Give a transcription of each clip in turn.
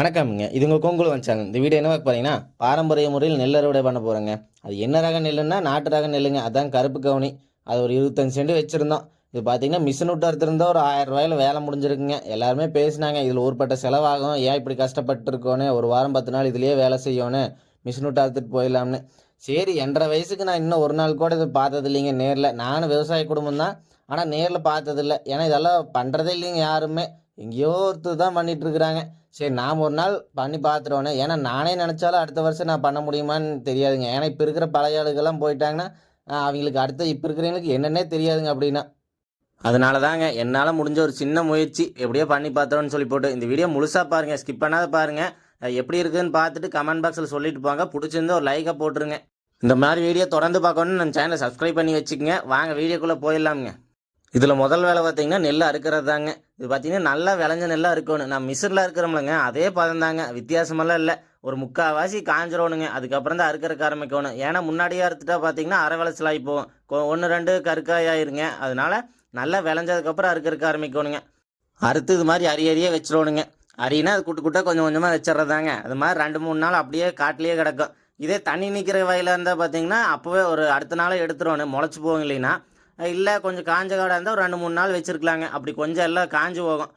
வணக்கம்ங்க. இது உங்கள் கொங்குல வச்சாங்க இந்த வீடியோ என்ன பார்த்தீங்கன்னா பாரம்பரிய முறையில் நெல் அறுவடை பண்ண போகிறோங்க அது என்ன ரக நெல்லுன்னா நாட்டு ரக நெல்லுங்க. அதான் கருப்பு கவுனி. அது ஒரு இருபத்தஞ்சு சென்ட் வச்சுருந்தோம். இது பார்த்தீங்கன்னா மிஷின் விட்டு அறுத்திருந்தா ஒரு ஆயிரம் ரூபாயில் வேலை முடிஞ்சிருக்குங்க. எல்லாருமே பேசினாங்க இதில் ஊர்பட்ட செலவாகும். ஏன் இப்படி கஷ்டப்பட்டு இருக்கோன்னு ஒரு வாரம் பத்து நாள் இதுலேயே வேலை செய்யணும் மிஷின் விட்டு அறுத்துட்டு போயிடலாம்னு. சரி என்ற வயசுக்கு நான் இன்னும் ஒரு நாள் கூட இது பார்த்தது இல்லைங்க நேரில். நானும் விவசாய குடும்பம் தான். ஆனால் நேரில் பார்த்ததில்ல. ஏன்னா இதெல்லாம் பண்ணுறதே இல்லைங்க யாருமே. எங்கேயோ ஒருத்தர் தான் பண்ணிகிட்ருக்குறாங்க சரி நாம் ஒரு நாள் பண்ணி பார்த்துருவோண்ணே ஏன்னா நானே நினச்சாலும் அடுத்த வருஷம் நான் பண்ண முடியுமான்னு தெரியாதுங்க. ஏன்னா இப்போ இருக்கிற பழைய ஆளுகள்லாம் போயிட்டாங்கன்னா அவங்களுக்கு அடுத்த இப்போ இருக்கிறவங்களுக்கு என்னென்னே தெரியாதுங்க அப்படின்னா. அதனால தாங்க என்னால் முடிஞ்ச ஒரு சின்ன முயற்சி எப்படியோ பண்ணி பார்த்தோன்னு சொல்லி போட்டு இந்த வீடியோ முழுசாக பாருங்கள் ஸ்கிப் பண்ணாத பாருங்கள் எப்படி இருக்குதுன்னு பார்த்துட்டு கமெண்ட் பாக்ஸில் சொல்லிட்டு போங்க. பிடிச்சிருந்தா ஒரு லைக்கை போட்டுருங்க. இந்த மாதிரி வீடியோ தொடர்ந்து பார்க்கணுன்னு நம்ம சேனலை சப்ஸ்கிரைப் பண்ணி வச்சுக்கோங்க. வாங்க வீடியோக்குள்ளே போயிடலாமுங்க. இதில் முதல் வேலை பார்த்தீங்கன்னா நெல் அறுக்கிறது தாங்க இது பார்த்தீங்கன்னா நல்லா விளைஞ்ச நெல்லாக இருக்கணும் நான் மிஷினில் இருக்கிறோம்லங்க அதே பதம் தாங்க வித்தியாசமெல்லாம் இல்லை. ஒரு முக்கால்வாசி காஞ்சிரணுங்க அதுக்கப்புறம் தான் அறுக்கறக்கு ஆரம்பிக்கணும். ஏன்னா முன்னாடியே அறுத்துட்டா பார்த்தீங்கன்னா அரை விளைச்சல் ஆகி போகும் ஒன்று ரெண்டு கருக்காய் ஆயிருங்க நல்லா விளைஞ்சதுக்கப்புறம் அறுக்கிறக்க ஆரம்பிக்கணுங்க. அறுத்து இது மாதிரி அரிய அரிய வச்சிடணுங்க அரினா அது குட்டு குட்டாக கொஞ்சம் கொஞ்சமாக வச்சிட்றதாங்க அது மாதிரி ரெண்டு மூணு நாள் அப்படியே காட்டிலேயே கிடக்கும். இதே தண்ணி நிற்கிற வயலாக இருந்தால் பார்த்தீங்கன்னா அப்போவே ஒரு அடுத்த நாளே எடுத்துருவோம் முளைச்சி போகும் இல்லைன்னா இல்லை கொஞ்சம் காஞ்ச காடாக இருந்தால் ஒரு ரெண்டு மூணு நாள் வச்சுருக்கலாங்க. அப்படி கொஞ்சம் எல்லாம் காஞ்சு போகும்.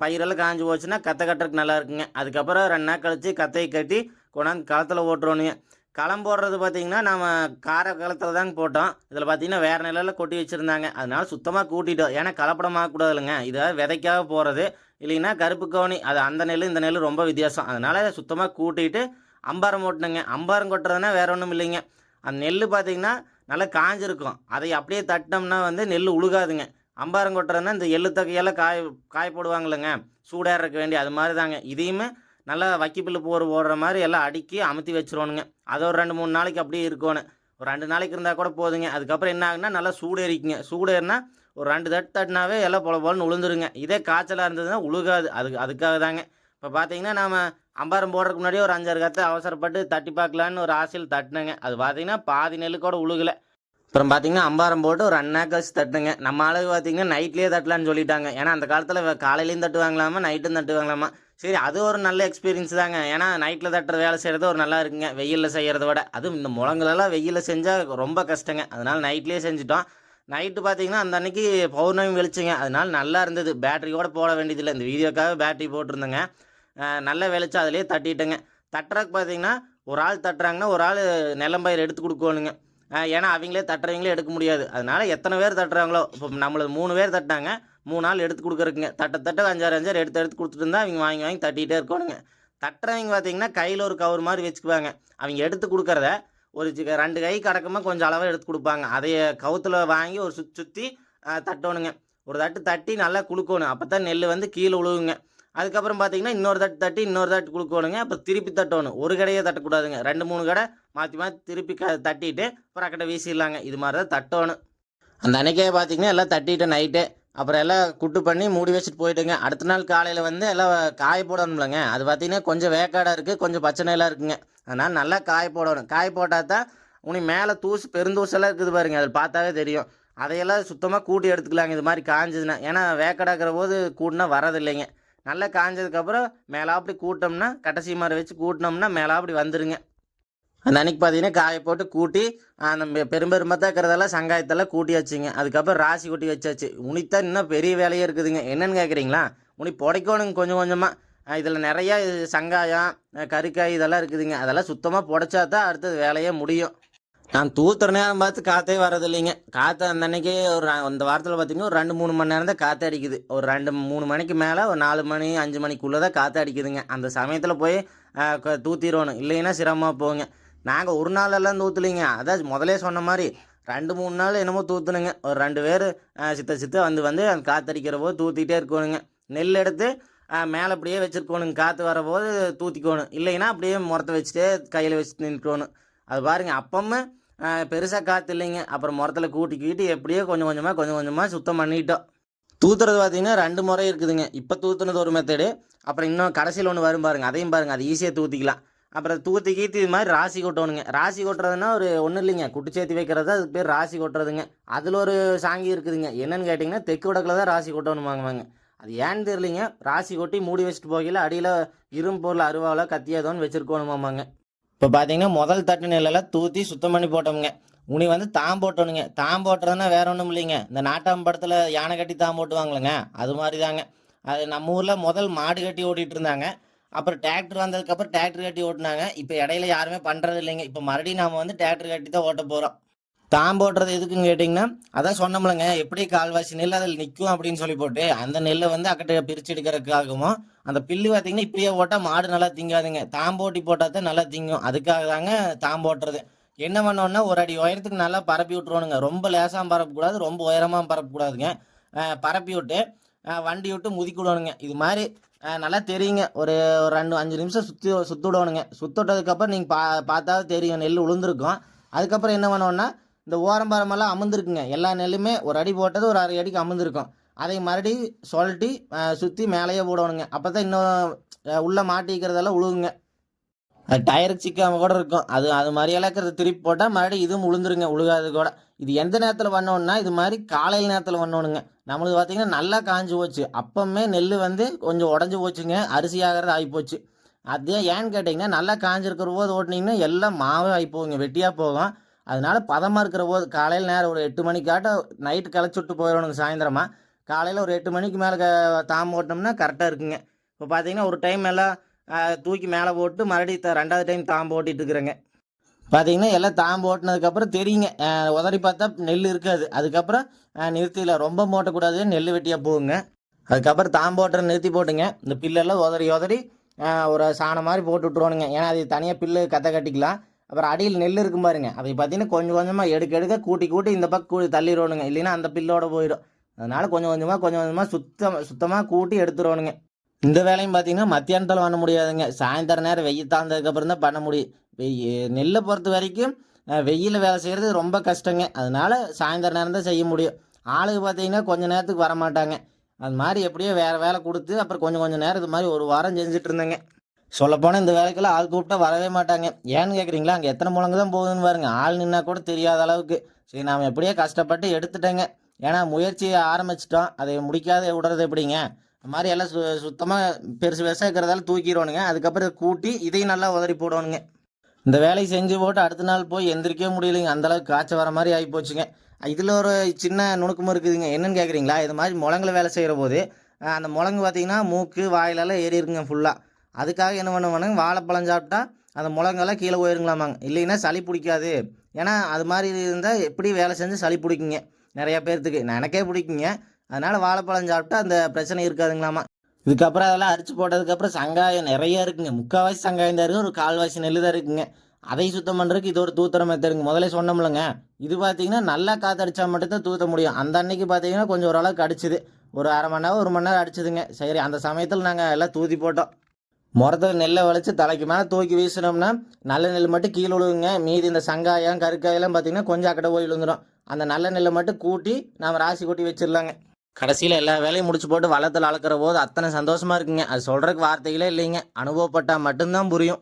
பயிரெல்லாம் காஞ்சு போச்சுன்னா கத்தை கட்டுறதுக்கு நல்லா இருக்குங்க. அதுக்கப்புறம் ரெண்டு நாள் கழிச்சு கத்தையை கட்டி கொண்டாந்து களத்தில் ஓட்டுறோனுங்க. களம் போடுறது பார்த்திங்கன்னா நம்ம கார களத்தில் தாங்க போட்டோம். இதில் பார்த்தீங்கன்னா வேறு நிலையில் கொட்டி வச்சுருந்தாங்க. அதனால் சுத்தமாக கூட்டிட்டோம். ஏன்னா கலப்படமாகக்கூடாது இல்லைங்க இதை விதைக்காக போகிறது இல்லைன்னா கருப்பு கவுனி அது அந்த நெல் இந்த நெல் ரொம்ப வித்தியாசம். அதனால சுத்தமாக கூட்டிட்டு அம்பாரம் ஓட்டணுங்க. அம்பாரம் கொட்டுறதுனா வேற ஒன்றும் இல்லைங்க. அந்த நெல் பார்த்தீங்கன்னா நல்லா காஞ்சிருக்கும் அதை அப்படியே தட்டினோம்னா வந்து நெல் உழுகாதுங்க. அம்பாரம் கொட்டுறதுனா இந்த எள்ளு தக்கையெல்லாம் காய காய சூடாக இருக்க வேண்டி அது மாதிரி தாங்க இதையுமே நல்லா வக்கிப்பில் போர் போடுற மாதிரி எல்லாம் அடுக்கி அமுத்தி வச்சிருவோனுங்க அது ஒரு ரெண்டு மூணு நாளைக்கு அப்படியே இருக்கணும். ஒரு ரெண்டு நாளைக்கு இருந்தால் கூட போதுங்க. அதுக்கப்புறம் என்ன ஆகுன்னா நல்லா சூடு சூடேறினா சூடு ஏறினா ஒரு ரெண்டு தட்டு தட்டினாவே எல்லாம் பொல பொலன்னு உளுந்துருங்க. இதே காய்ச்சலாக இருந்ததுன்னா உழுகாது. அதுக்கு அதுக்காக தாங்க இப்போ பார்த்தீங்கன்னா நாம் அம்பாரம் போடுறதுக்கு முன்னாடியே ஒரு அஞ்சாறு கத்தை அவசரப்பட்டு தட்டி பார்க்கலான்னு ஒரு ஆசையில் தட்டினேங்க. அது பார்த்தீங்கன்னா பாதி நெல்லு கூட உழுகலை. அப்புறம் பார்த்தீங்கன்னா அம்பாரம் போட்டு ஒரு ரெண்டு நாள் கழிச்சு தட்டுங்க நம்ம ஆளுக்கு பார்த்தீங்கன்னா நைட்லேயே தட்டலான்னு சொல்லிட்டாங்க. ஏன்னா அந்த காலத்தில் காலையிலையும் தட்டுவாங்களாமா நைட்டும் தட்டுவாங்களாமா? சரி அது ஒரு நல்ல எக்ஸ்பீரியன்ஸ் தாங்க. ஏன்னா நைட்டில் தட்டுற வேலை செய்கிறது ஒரு நல்லா இருக்குங்க. வெயிலில் செய்கிறத விட. அதுவும் இந்த முழங்கலெல்லாம் வெயிலில் செஞ்சால் ரொம்ப கஷ்டங்க. அதனால் நைட்லேயே செஞ்சுட்டோம். நைட்டு பார்த்தீங்கன்னா அந்த அன்னைக்கு பௌர்ணமி வெளிச்சுங்க அதனால் நல்லா இருந்தது. பேட்டரியோட போட வேண்டியதில்லை. இந்த வீடியோக்காக பேட்டரி போட்டிருந்தேங்க. நல்லா வெளிச்சம் அதிலே தட்டிட்டேங்க. தட்டுறதுக்கு பார்த்தீங்கன்னா ஒரு ஆள் தட்டுறாங்கன்னா ஒரு ஆள் நிலம்பயிர் எடுத்து கொடுக்கணுங்க. ஏன்னா அவங்களே தட்டுறவங்களே எடுக்க முடியாது. அதனால எத்தனை பேர் தட்டுறாங்களோ இப்போ நம்மளது மூணு பேர் தட்டாங்க மூணு நாள் எடுத்து கொடுக்குறக்குங்க தட்ட தட்ட அஞ்சாறு அஞ்சாறு எடுத்து எடுத்து கொடுத்துட்டு இருந்தால் அவங்க வாங்கி வாங்கி தட்டிகிட்டே இருக்கணுங்க. தட்டுறவங்க பார்த்தீங்கன்னா கையில் ஒரு கவர் மாதிரி வச்சுக்குவாங்க. அவங்க எடுத்து கொடுக்குறத ஒரு ரெண்டு கை கடக்கமாக கொஞ்சம் அளவாக எடுத்து கொடுப்பாங்க. அதைய கவுத்தில் வாங்கி ஒரு சுற்றி சுற்றி தட்டணுங்க. ஒரு தட்டு தட்டி நல்லா குளுக்கணும் அப்போ தான் நெல் வந்து கீழே உழுவுங்க. அதுக்கப்புறம் பார்த்தீங்கன்னா இன்னொரு தட்டு தட்டி இன்னொரு தட்டு கொடுக்கணுங்க. அப்புறம் திருப்பி தட்டணும். ஒரு கடையே தட்டக்கூடாதுங்க. ரெண்டு மூணு கடை மாற்றி மாற்றி திருப்பி க தட்டிட்டு அப்புறம் அக்கடை வீசிடலாங்க. இது மாதிரி தான் தட்டணும். அந்த அன்னைக்கே பார்த்தீங்கன்னா எல்லாம் தட்டிட்டேன் நைட்டு அப்புறம் எல்லாம் குட்டு பண்ணி மூடி வச்சுட்டு போயிட்டுங்க. அடுத்த நாள் காலையில் வந்து எல்லாம் காய போடணும்லங்க. அது பார்த்தீங்கன்னா கொஞ்சம் வேக்காடாக இருக்குது கொஞ்சம் பச்சை நெல்லாக இருக்குங்க. அதனால் நல்லா காய போடணும். காய போட்டால் தான் உனி மேலே தூசு பெருந்தூசெல்லாம் இருக்குது பாருங்க. அதில் பார்த்தாவே தெரியும். அதையெல்லாம் சுத்தமாக கூட்டி எடுத்துக்கலாங்க. இது மாதிரி காஞ்சதுன்னா. ஏன்னா வேக்கடாக்கிற போது கூட்டினா வரதில்லைங்க நல்லா காஞ்சதுக்கப்புறம் மேலாப்படி கூட்டோம்னா கடைசி மாதிரி வச்சு கூட்டினோம்னா மேலாப்படி வந்துடுங்க அந்த அன்னைக்கு பார்த்தீங்கன்னா காய போட்டு கூட்டி அந்த பெரும்பெருமத்தாக பெரும்பெருமத்தான் இருக்கிறதெல்லாம் சங்காயத்தெல்லாம் கூட்டி வச்சுங்க. அதுக்கப்புறம் ராசி கொட்டி வச்சாச்சு. உனித்தான் இன்னும் பெரிய வேலையே இருக்குதுங்க. என்னன்னு கேட்குறீங்களா? உனி புடைக்கணுங்க கொஞ்சம் கொஞ்சமாக இதில் நிறையா சங்காயம் கறிக்காய் இதெல்லாம் இருக்குதுங்க. அதெல்லாம் சுத்தமாக புடைச்சா தான் அடுத்தது வேலையே முடியும். நான் தூத்துற நேரம் பார்த்து காற்றே வரதில்லைங்க காற்று அந்த அன்னைக்கு ஒரு அந்த வாரத்தில் பார்த்தீங்கன்னா ஒரு ரெண்டு மூணு மணி நேரம் தான் காற்று அடிக்குது. ஒரு ரெண்டு மூணு மணிக்கு மேலே ஒரு நாலு மணி அஞ்சு மணிக்குள்ளே தான் காற்று அடிக்குதுங்க. அந்த சமயத்தில் போய் தூத்திடணும் இல்லைன்னா சிரமமாக போகுங்க. நாங்கள் ஒரு நாள் எல்லாம் தூத்துலிங்க. அதான் முதலே சொன்ன மாதிரி ரெண்டு மூணு நாள் என்னமோ தூத்துனுங்க. ஒரு ரெண்டு பேர் சித்த சித்த வந்து வந்து அந்த காற்றடிக்கிற போது தூத்திட்டே இருக்கணுங்க. நெல் எடுத்து மேலே அப்படியே வச்சுருக்கோணுங்க. காற்று வரபோது தூத்திக்கணும். இல்லைன்னா அப்படியே முறத்தை வச்சுட்டே கையில் வச்சு நின்றுக்கணும் அது பாருங்கள் அப்பமே பெருசாக காற்று இல்லைங்க. அப்புறம் முறத்தில் கூட்டி கீட்டி எப்படியோ கொஞ்சம் கொஞ்சமாக கொஞ்சம் கொஞ்சமாக சுத்தம் பண்ணிட்டோம். தூத்துறது பார்த்தீங்கன்னா ரெண்டு முறை இருக்குதுங்க. இப்போ தூத்துனது ஒரு மெத்தடு அப்புறம் இன்னும் கடைசியில் ஒன்று வரும் பாருங்கள் அதையும் பாருங்கள் அது ஈஸியாக தூத்திக்கலாம். அப்புறம் தூத்தி கீத்தி இது மாதிரி ராசி கொட்டணுங்க. ராசி கொட்டுறதுன்னா ஒரு ஒன்றும் இல்லைங்க. குட்டி சேர்த்து வைக்கிறது அதுக்கு பேர் ராசி கொட்டுறதுங்க. அதில் ஒரு சாங்கி இருக்குதுங்க. என்னென்னு கேட்டிங்கன்னா தெற்கு வடக்கில் தான் ராசி கொட்டணும் வாங்குவாங்க அது ஏன்னு தெரியலிங்க. ராசி கொட்டி மூடி வச்சுட்டு போகையில் அடியில் இரும்பு பொருள் அருவாவில் கத்தியாதோன்னு வச்சுருக்கணுமாமாங்க. இப்போ பார்த்தீங்கன்னா முதல் தட்டு நிலையில் தூத்தி சுத்தம் பண்ணி போட்டோமுங்க. உனி வந்து தாம் போட்டணுங்க தாம் போட்டுறதுனா வேற ஒன்றும் இல்லைங்க. இந்த நாட்டாம் படத்தில் யானை கட்டி தாம் போட்டுவாங்களேங்க அது மாதிரி தாங்க அது நம்ம ஊரில் முதல் மாடு கட்டி ஓட்டிகிட்டு இருந்தாங்க. அப்புறம் டிராக்டர் வந்ததுக்கப்புறம் டிராக்டர் கட்டி ஓட்டினாங்க. இப்போ இடையில யாருமே பண்ணுறது இல்லைங்க. இப்போ மறுபடியும் நாம் வந்து டிராக்டர் கட்டி தான் ஓட்ட போகிறோம் தாம் போடுறது எதுக்குன்னு கேட்டிங்கன்னா அதான் சொன்னோம்லங்க எப்படி கால்வாசி நெல் அதில் நிற்கும் அப்படின்னு சொல்லி போட்டு அந்த நெல்லை வந்து அக்கட்ட பிரித்து எடுக்கிறதுக்காகவும் அந்த பில்லு பார்த்தீங்கன்னா இப்படியே போட்டால் மாடு நல்லா திங்காதுங்க. தாம்போட்டி போட்டால் தான் நல்லா திங்கும். அதுக்காக தாங்க தாம் போட்டுறது. என்ன பண்ணோன்னா ஒரு அடி உயரத்துக்கு நல்லா பரப்பி விட்ருவோனுங்க ரொம்ப லேசாக பரப்பக்கூடாது ரொம்ப உயரமாக பரப்பக்கூடாதுங்க. பரப்பி விட்டு வண்டி விட்டு முதிக்கி விடணுங்க. இது மாதிரி நல்லா தெரியுங்க. ஒரு ஒரு ரெண்டு அஞ்சு நிமிஷம் சுற்றி சுற்றி விடணுங்க. சுத்த விட்டதுக்கப்புறம் நீங்கள் பா பார்த்தா தெரியும். நெல் உளுந்துருக்கும். அதுக்கப்புறம் என்ன பண்ணோன்னா இந்த ஓரம்பரமெல்லாம் அமர்ந்துருக்குங்க எல்லா நெல்லுமே ஒரு அடி போட்டது ஒரு அரை அடிக்கு அமர்ந்துருக்கும் அதை மறுபடி சொல்லிட்டு சுற்றி மேலேயே போடணுங்க. அப்போ தான் இன்னும் உள்ளே மாட்டிக்கிறதெல்லாம் உழுகுங்க. டயர் டயருக்கு சிக்காம கூட இருக்கும். அது அது மாதிரி இழக்கிறது திருப்பி போட்டால் மறுபடியும் இதுவும் உளுந்துருங்க உழுகாது கூட. இது எந்த நேரத்தில் பண்ணோன்னா இது மாதிரி காலையில் நேரத்தில் பண்ணணுங்க நம்மளுக்கு பார்த்தீங்கன்னா நல்லா காஞ்சி போச்சு. அப்பமே நெல் வந்து கொஞ்சம் உடஞ்சி போச்சுங்க. அரிசி ஆகிறது ஆகி போச்சு. அதே ஏன்னு கேட்டிங்கன்னா நல்லா காஞ்சிருக்கிற போது ஓட்டினீங்கன்னா எல்லாம் மாவே ஆகி போகுங்க. வெட்டியாக போகும். அதனால பதமாக இருக்கிற போது காலையில் நேரம் ஒரு எட்டு மணிக்காட்ட நைட்டு கிளச்சி விட்டு போயிடணுங்க சாயந்தரமா. காலையில் ஒரு எட்டு மணிக்கு மேலே தாம் ஓட்டினோம்னா கரெக்டாக இருக்குங்க. இப்போ பார்த்தீங்கன்னா ஒரு டைம் எல்லாம் தூக்கி மேலே போட்டு மறுபடியும் த- ரெண்டாவது டைம் தாம் ஓட்டிகிட்டு இருக்கிறேங்க. பார்த்தீங்கன்னா எல்லாம் தாம் ஓட்டினதுக்கப்புறம் தெரியுங்க. உதறி பார்த்தா நெல் இருக்காது. அதுக்கப்புறம் நிறுத்தியில் ரொம்ப மூட்டக்கூடாது நெல் வெட்டியாக போகுங்க. அதுக்கப்புறம் தாம் போட்டுற நிறுத்தி போட்டுங்க. இந்த பில்லெல்லாம் உதறி உதறி ஒரு சாணம் மாதிரி போட்டு விட்ருவானுங்க ஏன்னா அது தனியாக பில்லு கத்த கட்டிக்கலாம். அப்புறம் அடியில் நெல் இருக்கும் பாருங்க. அதை பார்த்தீங்கன்னா கொஞ்சம் கொஞ்சமாக எடுக்க எடுக்க கூட்டி கூட்டி இந்த பக்கம் கூ இல்லைன்னா அந்த பில்லோட போயிடும். அதனால கொஞ்சம் கொஞ்சமாக கொஞ்சம் கொஞ்சமாக சுத்தம் சுத்தமாக கூட்டி எடுத்துடணுங்க இந்த வேலையும் பார்த்தீங்கன்னா மத்தியானத்தில் பண்ண முடியாதுங்க. சாயந்தரம் நேரம் வெயில் தாழ்ந்ததுக்கப்புறம் தான் பண்ண முடியும். வெய் நெல்லை பொறுத்த வரைக்கும் வெயிலில் வேலை செய்கிறது ரொம்ப கஷ்டங்க. அதனால சாயந்தரம் நேரம் தான் செய்ய முடியும். ஆளுங்க பார்த்தீங்கன்னா கொஞ்சம் நேரத்துக்கு வர மாட்டாங்க அது மாதிரி எப்படியோ வேறு வேலை கொடுத்து அப்புறம் கொஞ்சம் கொஞ்சம் நேரம் இது மாதிரி ஒரு வாரம் செஞ்சுட்டு இருந்தேங்க. சொல்லப்போனால் இந்த வேலைக்கெல்லாம் ஆள் கூப்பிட்டா வரவே மாட்டாங்க. ஏன்னு கேட்குறீங்களா அங்கே எத்தனை முழங்கு தான் போகுதுன்னு பாருங்க. ஆள் நின்னா கூட தெரியாத அளவுக்கு. சரி நாம் எப்படியோ கஷ்டப்பட்டு எடுத்துட்டேங்க. ஏன்னா முயற்சியை ஆரம்பிச்சிட்டோம். அதை முடிக்காத விடுறது எப்படிங்க? இந்த மாதிரி எல்லாம் சு சுத்தமாக பெருசு பெருசாக இருக்கிறதால தூக்கிடுவானுங்க. அதுக்கப்புறம் இதை கூட்டி இதையும் நல்லா உதறி போடுவானுங்க. இந்த வேலையை செஞ்சு போட்டு அடுத்த நாள் போய் எந்திரிக்கவே முடியலைங்க. அந்த அளவுக்கு காய்ச்சல் வர மாதிரி ஆகி போச்சுங்க இதில் ஒரு சின்ன நுணுக்கமும் இருக்குதுங்க. என்னென்னு கேட்குறீங்களா இது மாதிரி முழங்கில் வேலை செய்கிற போது அந்த முழங்கு பார்த்தீங்கன்னா மூக்கு வாயிலெல்லாம் ஏறி இருக்குங்க ஃபுல்லாக அதுக்காக என்ன பண்ணுவானுங்க? வாழைப்பழம் சாப்பிட்டா அந்த முழங்கெல்லாம் கீழே போயிருங்களாமாங்க. இல்லைன்னா சளி பிடிக்காது. ஏன்னா அது மாதிரி இருந்தால் எப்படி வேலை செஞ்சு சளி பிடிக்குங்க? நிறையா பேர்த்துக்கு. எனக்கே பிடிக்குங்க. அதனால் வாழைப்பழம் சாப்பிட்டா அந்த பிரச்சனை இருக்காதுங்களாமா. இதுக்கப்புறம் அதெல்லாம் அரிச்சு போட்டதுக்கப்புறம் சங்காயம் நிறைய இருக்குங்க. முக்கால்வாசி சங்காயம் தான் இருக்குது. ஒரு கால்வாசி நெல் தான் இருக்குங்க. அதை சுத்தம் பண்ணுறதுக்கு இது ஒரு தூத்துற மெத்தடுங்க முதல்ல சொன்னோம்லங்க. இது பார்த்தீங்கன்னா நல்லா காற்றடிச்சா மட்டும்தான் தூத்த முடியும். அந்த அன்னைக்கு பார்த்தீங்கன்னா கொஞ்சம் ஓரளவுக்கு அடிச்சுது. ஒரு அரை மணி நேரம் ஒரு மணி நேரம் அடிச்சுதுங்க. சரி அந்த சமயத்தில் நாங்கள் எல்லாம் தூத்தி போட்டோம். முறத்தில் நெல்லை வளைச்சு தலைக்கு மேலே தூக்கி வீசினோம்னா நல்ல நெல் மட்டும் கீழே விழுவுங்க மீதி இந்த சங்காயம் கருக்காயெல்லாம் பார்த்தீங்கன்னா கொஞ்சம் அக்கடை போய் விழுந்துடும் அந்த நல்ல நெல்லை மட்டும் கூட்டி நாம் ராசி கூட்டி வச்சிடலாங்க. கடைசியில் எல்லா வேலையும் முடிச்சு போட்டு வளத்தில் அளக்கிற போது அத்தனை சந்தோஷமாக இருக்குங்க. அது சொல்கிறதுக்கு வார்த்தைகளே இல்லைங்க. அனுபவப்பட்டால் மட்டும்தான் புரியும்.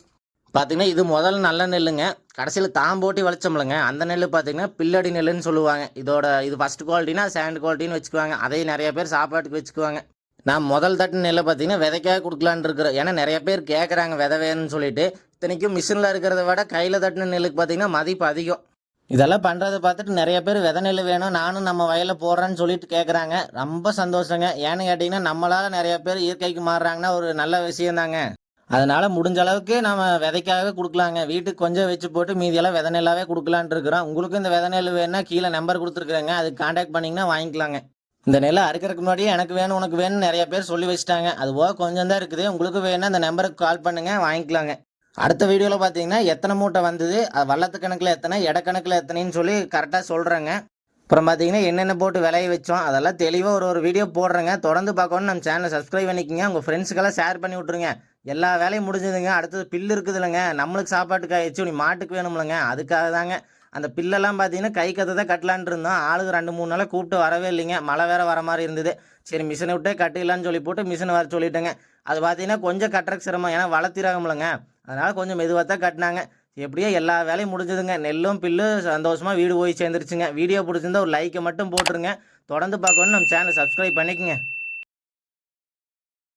பார்த்தீங்கன்னா இது முதல் நல்ல நெல்லுங்க. கடைசியில் தாம் போட்டி வளைச்சோம்லங்க அந்த நெல் பார்த்தீங்கன்னா பில்லடி நெல்லுன்னு சொல்லுவாங்க. இதோட இது ஃபஸ்ட் குவாலிட்டினா சேண்ட் குவாலிட்டின்னு வச்சுக்குவாங்க. அதையும் நிறைய பேர் சாப்பாட்டுக்கு வச்சுக்குவாங்க. நான் முதல் தட்டு நெல்லை பார்த்தீங்கன்னா விதைக்காக கொடுக்கலான்னு இருக்கிறேன் ஏன்னா நிறைய பேர் கேட்குறாங்க விதை வேணும்னு சொல்லிட்டு. இத்தனைக்கும் மிஷினில் இருக்கிறத விட கையில் தட்டின நெல்லுக்கு பார்த்தீங்கன்னா மதிப்பு அதிகம். இதெல்லாம் பண்ணுறத பார்த்துட்டு நிறைய பேர் விதை நெல் வேணும் நானும் நம்ம வயலில் போடுறேன்னு சொல்லிட்டு கேட்குறாங்க ரொம்ப சந்தோஷங்க. ஏன்னு கேட்டிங்கன்னா நம்மளால் நிறைய பேர் இயற்கைக்கு மாறுறாங்கன்னா ஒரு நல்ல விஷயந்தாங்க. அதனால் முடிஞ்ச அளவுக்கு நம்ம விதைக்காகவே கொடுக்கலாங்க. வீட்டுக்கு கொஞ்சம் வச்சு போட்டு மீதியெல்லாம் விதை நெல்லாவே கொடுக்கலான் இருக்கிறோம். உங்களுக்கு இந்த விதை நெல் வேணுன்னா கீழே நம்பர் கொடுத்துருக்குறேங்க. அதுக்கு காண்டாக்ட் பண்ணிங்கன்னா வாங்கிக்கலாங்க. இந்த நிலம் அறுக்கிறதுக்கு முன்னாடியே எனக்கு வேணும் உனக்கு வேணும்னு நிறைய பேர் சொல்லி வச்சுட்டாங்க. அது போக கொஞ்சம் தான் இருக்குது. உங்களுக்கு வேணும்னா இந்த நம்பருக்கு கால் பண்ணுங்க வாங்கிக்கலாங்க. அடுத்த வீடியோவில் பார்த்தீங்கன்னா எத்தனை மூட்டை வந்தது அது வள்ளத்து கணக்கில் எத்தனை இடக்கணக்கில் எத்தனைன்னு சொல்லி கரெக்டாக சொல்கிறேங்க அப்புறம் பார்த்தீங்கன்னா என்னென்ன போட்டு விளைய வச்சோம் அதெல்லாம் தெளிவாக ஒரு ஒரு வீடியோ போடுறேங்க. தொடர்ந்து பார்க்கணும் நம்ம சேனலை சப்ஸ்கிரைப் பண்ணிக்கங்க. உங்கள் ஃப்ரெண்ட்ஸுக்கெல்லாம் ஷேர் பண்ணி விட்ருங்க எல்லா வேலையும் முடிஞ்சதுங்க. அடுத்தது பில்லு இருக்குது இல்லைங்க நம்மளுக்கு சாப்பாட்டுக்கு ஆயிடுச்சு நீ மாட்டுக்கு வேணும்லங்க. அதுக்காக தாங்க அந்த பில்லெல்லாம் பார்த்தீங்கன்னா கை கதை தான் கட்டலான்ட்டு இருந்தோம் ஆளுக்கு ரெண்டு மூணு நாளாக கூப்பிட்டு வரவே இல்லைங்க. மழை வேற வர மாதிரி இருந்தது. சரி மிஷினை விட்டே கட்டிடலான்னு சொல்லி போட்டு மிஷினை வர சொல்லிட்டேங்க. அது பார்த்தீங்கன்னா கொஞ்சம் கட்டுறக்கு சிரமம். ஏன்னா வளர்த்திராகமில்லைங்க அதனால் கொஞ்சம் மெதுவாக தான் கட்டினாங்க. எப்படியோ எல்லா வேலையும் முடிஞ்சதுங்க. நெல்லும் பில்லு சந்தோஷமாக வீடு போய் சேர்ந்துருச்சுங்க. வீடியோ பிடிச்சிருந்தா ஒரு லைக்கை மட்டும் போட்டுருங்க. தொடர்ந்து பார்க்கணும்னு நம்ம சேனலை சப்ஸ்கிரைப் பண்ணிக்கங்க.